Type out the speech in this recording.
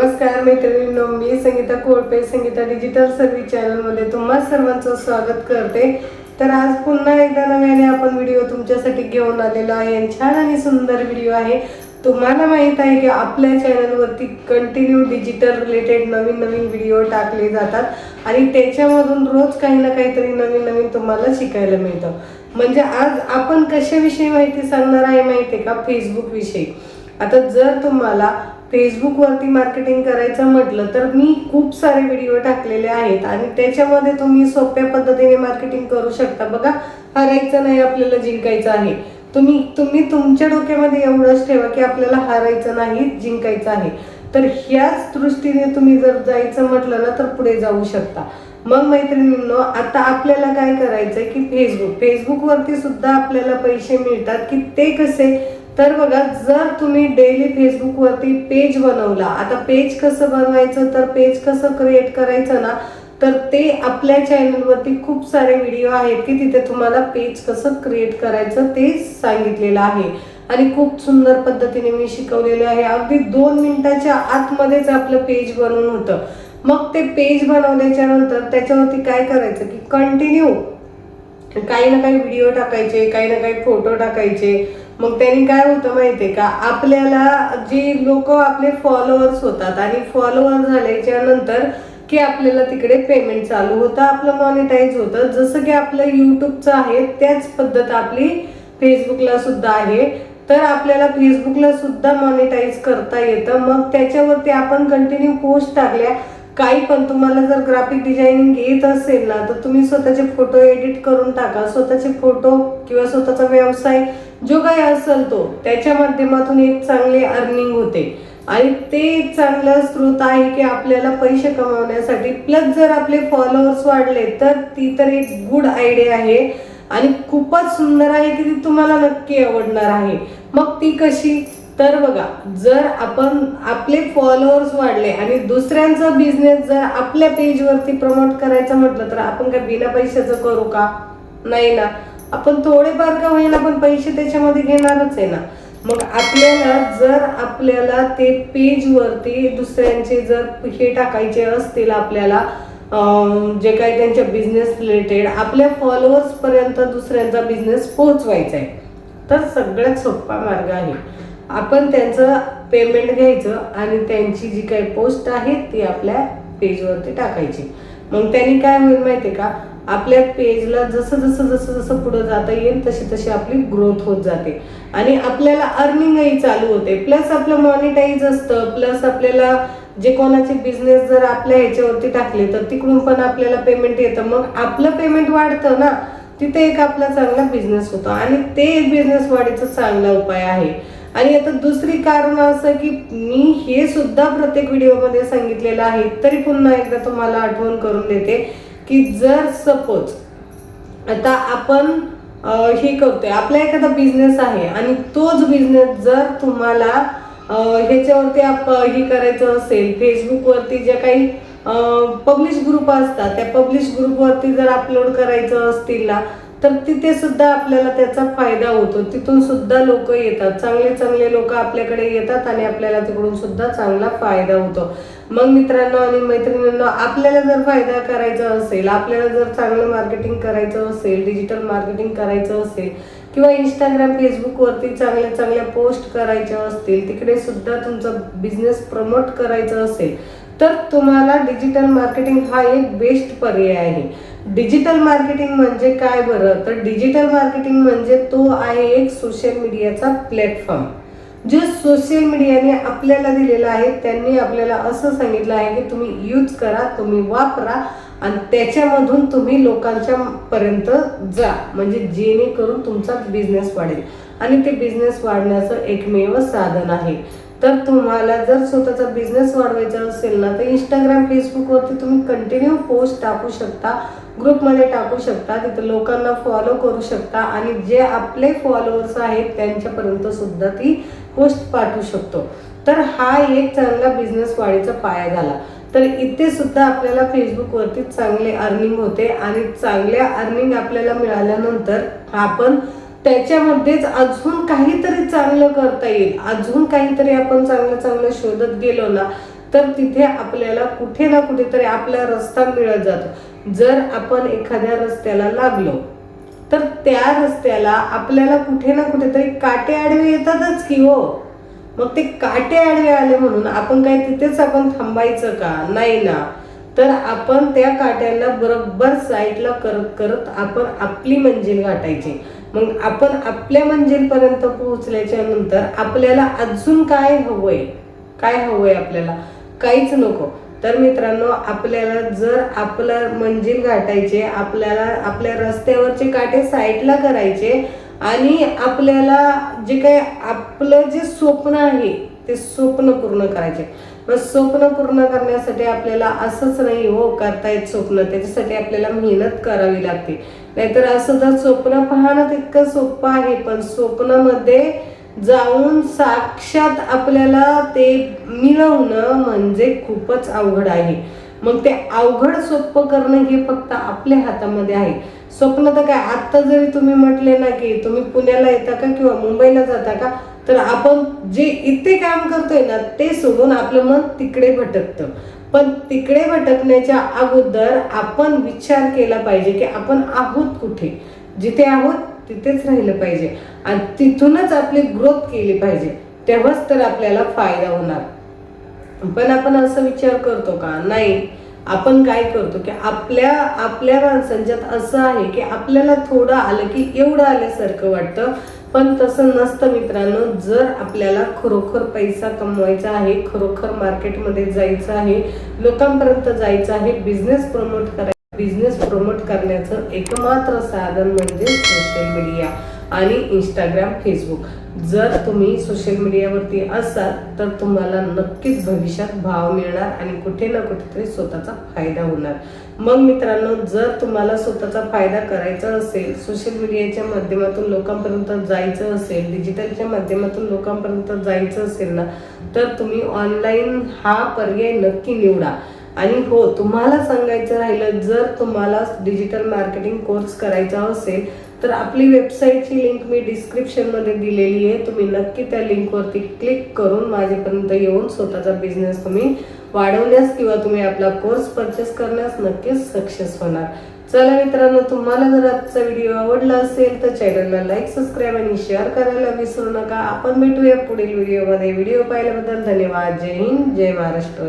नमस्कार मैत्रिणींनो मी संगीता कोळपे संगीता डिजिटल सर्व्हिस चॅनलमध्ये तुम्हा सर्वांचं स्वागत करते. तर आज पुन्हा एकदा नव्याने आपण व्हिडिओ तुमच्यासाठी घेऊन आलेलो आहे. आणि छान आणि सुंदर व्हिडिओ आहे. तुम्हाला माहीत आहे की आपल्या चॅनलवरती कंटिन्यू डिजिटल रिलेटेड नवीन नवीन व्हिडिओ टाकले जातात. आणि त्याच्यामधून रोज काही ना काहीतरी नवीन नवीन तुम्हाला शिकायला मिळतं. म्हणजे आज आपण कशाविषयी माहिती सांगणार आहे माहिती आहे का? फेसबुक विषयी. आता जर तुम्हाला फेसबुकवरती मार्केटिंग करायचं म्हटलं तर मी खूप सारे व्हिडिओ टाकलेले आहेत आणि त्याच्यामध्ये तुम्ही सोप्या पद्धतीने मार्केटिंग करू शकता. बघा हरायचं नाही आपल्याला जिंकायचं आहे. तुम्ही तुम्ही तुमच्या डोक्यामध्ये एवढंच ठेवा की आपल्याला हारायचं नाही जिंकायचं आहे. तर ह्याच दृष्टीने तुम्ही जर जायचं म्हटलं ना तर पुढे जाऊ शकता. मग मैत्रिणींनो आता आपल्याला काय करायचंय की फेसबुक फेसबुकवरती सुद्धा आपल्याला पैसे मिळतात की ते कसे तर बघा जर तुम्ही डेली फेसबुकवरती पेज बनवला आता पेज कसं बनवायचं तर पेज कसं क्रिएट करायचं ना तर ते आपल्या चॅनलवरती खूप सारे व्हिडिओ आहेत की तिथे तुम्हाला पेज कसं क्रिएट करायचं ते सांगितलेलं आहे. आणि खूप सुंदर पद्धतीने मी शिकवलेलं आहे. अगदी दोन मिनिटाच्या आतमध्येच आपलं पेज बनवून होतं. मग ते पेज बनवल्याच्या नंतर त्याच्यावरती काय करायचं की कंटिन्यू काही ना काही व्हिडिओ टाकायचे काही ना काही फोटो टाकायचे. मग त्यांनी काय होतं माहितीये का? आपल्याला जी लोक आपले फॉलोअर्स होतात आणि फॉलोअर झाल्याच्यानंतर की आपल्याला तिकडे पेमेंट चालू होतं आपलं मॉनिटाईज होतं. जसं की आपलं युट्यूबचं आहे त्याच पद्धत आपली फेसबुकला सुद्धा आहे. तर आपल्याला फेसबुकला सुद्धा मॉनिटाईज करता येतं. मग त्याच्यावरती आपण कंटिन्यू पोस्ट टाकल्या. काही पण तुम्हाला जर ग्राफिक डिझायनिंग येत असेल ना तर तुम्ही स्वतःचे फोटो एडिट करून टाका. स्वतःचे फोटो किंवा स्वतःचा व्यवसाय जो काही असेल तो त्याच्या माध्यमातून एक चांगली अर्निंग होते. आणि ते एक चांगला स्रोत आहे की आपल्याला पैसे कमावण्यासाठी. प्लस जर आपले फॉलोअर्स वाढले तर ती तर एक गुड आयडिया आहे. आणि खूपच सुंदर आहे की ती तुम्हाला नक्की आवडणार आहे. मग ती कशी? तर बघा जर आपण आपले फॉलोअर्स वाढले आणि दुसऱ्यांचा बिझनेस जर आपल्या पेजवरती प्रमोट करायचं म्हटलं तर आपण काय बिना पैशाचं करू का? नाही ना. आपण थोडेफार का होईना पण पैसे त्याच्यामध्ये घेणारच आहे ना. मग आपल्याला जर आपल्याला ते पेजवरती दुसऱ्यांचे जर हे टाकायचे असतील आपल्याला जे काही त्यांच्या बिझनेस रिलेटेड आपल्या फॉलोअर्स पर्यंत दुसऱ्यांचा बिझनेस पोहोचवायचा आहे. तर सगळ्यात सोपा मार्ग आहे. आपण त्यांचं पेमेंट घ्यायचं आणि त्यांची जी काही पोस्ट आहे ती आपल्या पेजवरती टाकायची. मग त्यांनी काय होईल माहिती आहे का? आपल्या पेजला जसं जसं जसं जसं पुढं जाता येईल तशी तशी आपली ग्रोथ होत जाते. आणि आपल्याला अर्निंगही चालू होते. प्लस आपलं मॉनिटाईज असतं. प्लस आपल्याला जे कोणाचे बिझनेस जर आपल्या ह्याच्यावरती टाकले तर तिकडून पण आपल्याला पेमेंट येतं. मग आपलं पेमेंट वाढतं ना तिथे एक आपला चांगला बिझनेस होतो. आणि ते एक बिझनेस वाढीचा चांगला उपाय आहे. आणि आता दुसरी कारण असं की मी हे सुद्धा प्रत्येक व्हिडिओमध्ये सांगितलेलं आहे. तरी पुन्हा एकदा तुम्हाला आठवण करून देते. की जर सपोज आता आपण हे करतोय आपला एखादा बिझनेस आहे आणि तोच बिझनेस जर तुम्हाला ह्याच्यावरती आप हे करायचं असेल फेसबुकवरती ज्या काही पब्लिश ग्रुप असतात त्या पब्लिश ग्रुपवरती जर अपलोड करायचं असतील ना तर तिथे सुद्धा आपल्याला त्याचा फायदा होतो. तिथून सुद्धा लोक येतात. चांगले चांगले लोक आपल्याकडे येतात आणि आपल्याला तिकडून सुद्धा चांगला फायदा होतो. मग मित्रांनो आणि मैत्रिणींनो आपल्याला जर फायदा करायचा असेल आपल्याला जर चांगलं मार्केटिंग करायचं असेल डिजिटल मार्केटिंग करायचं असेल किंवा इंस्टाग्राम फेसबुकवरती चांगल्या चांगल्या पोस्ट करायच्या असतील तिकडे सुद्धा तुमचा बिझनेस प्रमोट करायचा असेल तर तुम्हाला डिजिटल मार्केटिंग हा एक बेस्ट पर्याय आहे. डिजिटल मार्केटिंग म्हणजे काय बरं? तर डिजिटल मार्केटिंग म्हणजे तो आहे एक सोशल मीडियाचा प्लॅटफॉर्म जो सोशल मीडियाने आपल्याला दिलेला आहे त्यांनी आपल्याला असं सांगितलं आहे की तुम्ही यूज करा तुम्ही वापरा आणि त्याच्यामधून तुम्ही लोकांच्या पर्यंत जा. म्हणजे जेणेकरून तुमचा बिझनेस वाढेल. आणि ते बिझनेस वाढण्याचं एकमेव साधन आहे. तर तुम्हाला जर स्वतःचा बिझनेस वाढवायचा असेल ना तर इंस्टाग्राम फेसबुकवरती तुम्ही कंटिन्यू पोस्ट टाकू शकता. ग्रुपमध्ये टाकू शकता. तिथं लोकांना फॉलो करू शकता. आणि जे आपले फॉलोअर्स आहेत त्यांच्यापर्यंत सुद्धा ती पोस्ट पाठवू शकतो. तर हा एक चांगला बिझनेस वाढीचा पाया झाला. तर इथे सुद्धा आपल्याला फेसबुकवरती चांगले अर्निंग होते. आणि चांगल्या अर्निंग आपल्याला मिळाल्यानंतर आपण त्याच्यामध्येच अजून काहीतरी चांगलं करता येईल. अजून काहीतरी आपण चांगलं चांगलं शोधत गेलो ना तर तिथे आपल्याला कुठे ना कुठेतरी आपला रस्ता मिळत जातो. जर आपण एखाद्या रस्त्याला लागलो तर त्या रस्त्याला आपल्याला कुठे ना कुठेतरी काटे आडवे येतातच की हो. मग ते काटे आडवे आले म्हणून आपण काय तिथेच आपण थांबायचं का? नाही ना. तर आपण त्या काट्यांना बरोबर साईडला करत करत आपण आपली मंजिल गाठायची. मग आपण आपल्या मंजिलपर्यंत पोहोचल्याच्या नंतर आपल्याला अजून काय हवंय? काय हवंय आपल्याला? काहीच नको. तर मित्रांनो आपल्याला जर आपलं मंजिल गाठायचे आपल्याला आपल्या रस्त्यावरचे काटे साईडला करायचे आणि आपल्याला जे काय आपलं जे स्वप्न आहे ते स्वप्न पूर्ण करायचे. मग स्वप्न पूर्ण करण्यासाठी आपल्याला असंच नाही हो करता येत स्वप्न. त्याच्यासाठी आपल्याला मेहनत करावी लागते. नाहीतर असं जर स्वप्न पाहणं तितकं सोपं आहे पण स्वप्नामध्ये जाऊन साक्षात आपल्याला ते मिळवणं म्हणजे खूपच अवघड आहे. मग ते अवघड सोपं करणं हे फक्त आपल्या हातामध्ये आहे. स्वप्न तर काय आत्ता जरी तुम्ही म्हटले ना की तुम्ही पुण्याला येता का किंवा मुंबईला जाता का तर आपण जे इथे काम करतोय ना ते सोडून आपलं मन तिकडे भटकतं. पण तिकडे भटकण्याच्या अगोदर आपण विचार केला पाहिजे की आपण आहोत कुठे? जिथे आहोत तिथेच राहिलं पाहिजे. आणि तिथूनच आपली ग्रोथ केली पाहिजे तेव्हाच तर आपल्याला फायदा होणार. पण आपण असं विचार करतो का? नाही. आपण काय करतो की आपल्या आपल्या माणसांच्यात असं आहे की आपल्याला थोडं आलं की एवढं आल्यासारखं वाटतं. पण तसं नसतं मित्रांनो. जर आपल्याला खरोखर पैसा कमवायचा आहे खरोखर मार्केटमध्ये जायचं आहे लोकांपर्यंत जायचं आहे बिझनेस प्रमोट करायचा बिझनेस प्रमोट करण्याचं एकमात्र साधन म्हणजे सोशल मीडिया आणि इंस्टाग्राम फेसबुक जर तुम्ही सोशल मीडियावरती असाल तर तुम्हाला नक्कीच भविष्यात भाव मिळणार आणि कुठे ना कुठेतरी स्वतःचा फायदा होणार. मग मित्रांनो जर तुम्हाला स्वतःचा फायदा करायचा असेल सोशल मीडियाच्या माध्यमातून लोकांपर्यंत जायचं असेल डिजिटलच्या माध्यमातून लोकांपर्यंत जायचं असेल ना तर तुम्ही ऑनलाईन हा पर्याय नक्की निवडा. आणि हो तुम्हाला सांगायचं राहिलं जर तुम्हाला डिजिटल मार्केटिंग कोर्स करायचा असेल तर आपली वेबसाईटची लिंक मी डिस्क्रिप्शनमध्ये दिलेली आहे. तुम्ही नक्की त्या लिंकवरती क्लिक करून माझ्यापर्यंत येऊन स्वतःचा बिझनेस तुम्ही वाढवण्यास किंवा तुम्ही आपला कोर्स परचेस करण्यास नक्कीच सक्सेस होणार. चला मित्रांनो तुम्हाला जर आजचा व्हिडिओ आवडला असेल तर चॅनलला लाईक सबस्क्राईब आणि शेअर करायला विसरू नका. आपण भेटूया पुढील व्हिडिओमध्ये व्हिडिओ पाहिल्याबद्दल धन्यवाद. जय हिंद जय महाराष्ट्र.